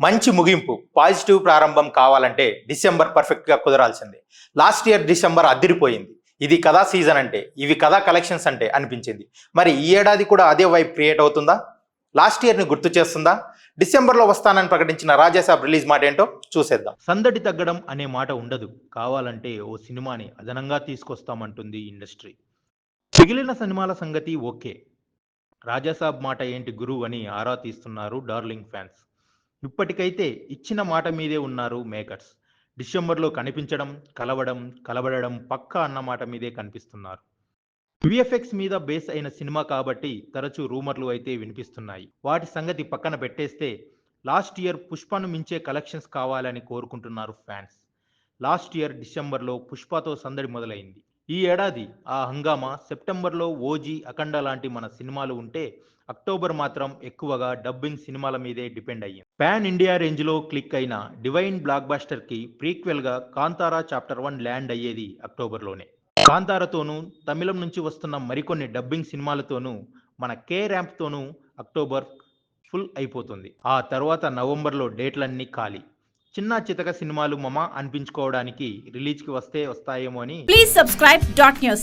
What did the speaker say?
మంచి ముగింపు పాజిటివ్ ప్రారంభం కావాలంటే డిసెంబర్ పర్ఫెక్ట్గా కుదరాల్సిందే. లాస్ట్ ఇయర్ డిసెంబర్ అదిరిపోయింది ఇది కథా సీజన్ అంటే ఇవి కథా కలెక్షన్స్ అంటే అనిపించింది. మరి ఈ ఏడాది కూడా అదే వైపు క్రియేట్ అవుతుందా? లాస్ట్ ఇయర్ని గుర్తు చేస్తుందా? డిసెంబర్లో వస్తానని ప్రకటించిన రాజాసాబ్ రిలీజ్ మాట ఏంటో చూసేద్దాం. సందడి తగ్గడం అనే మాట ఉండదు. కావాలంటే ఓ సినిమాని అదనంగా తీసుకొస్తామంటుంది ఇండస్ట్రీ. మిగిలిన సినిమాల సంగతి ఓకే. రాజాసాబ్ మాట ఏంటి గురువు అని ఆరా తీస్తున్నారు డార్లింగ్ ఫ్యాన్స్. ఇప్పటికైతే ఇచ్చిన మాట మీదే ఉన్నారు మేకర్స్. డిసెంబర్లో కనిపించడం కలవడం కలబడడం పక్కా అన్న మాట మీదే కనిపిస్తున్నారు. విఎఫ్ఎక్స్ మీద బేస్ అయిన సినిమా కాబట్టి తరచూ రూమర్లు అయితే వినిపిస్తున్నాయి. వాటి సంగతి పక్కన పెట్టేస్తే లాస్ట్ ఇయర్ పుష్పను మించే కలెక్షన్స్ కావాలని కోరుకుంటున్నారు ఫ్యాన్స్. లాస్ట్ ఇయర్ డిసెంబర్లో పుష్పతో సందడి మొదలైంది. ఈ ఏడాది ఆ హంగామా సెప్టెంబర్లో ఓజీ అఖండ లాంటి మన సినిమాలు ఉంటే అక్టోబర్ మాత్రం ఎక్కువగా డబ్బింగ్ సినిమాల మీదే డిపెండ్ అయ్యింది పాన్ ఇండియా రేంజ్లో క్లిక్ అయిన డివైన్ బ్లాక్ బాస్టర్కి ప్రీక్వెల్గా కాంతారా చాప్టర్ వన్ ల్యాండ్ అయ్యేది అక్టోబర్లోనే. కాంతారతోనూ తమిళం నుంచి వస్తున్న మరికొన్ని డబ్బింగ్ సినిమాలతోనూ మన కే ర్యాంప్తోనూ అక్టోబర్ ఫుల్ అయిపోతుంది. ఆ తర్వాత నవంబర్లో డేట్లన్నీ ఖాళీ. చిన్న చితక సినిమాలు మమ అనిపించుకోవడానికి రిలీజ్కి వస్తే వస్తాయేమో అని ప్లీజ్ సబ్స్క్రైబ్ డాట్ న్యూస్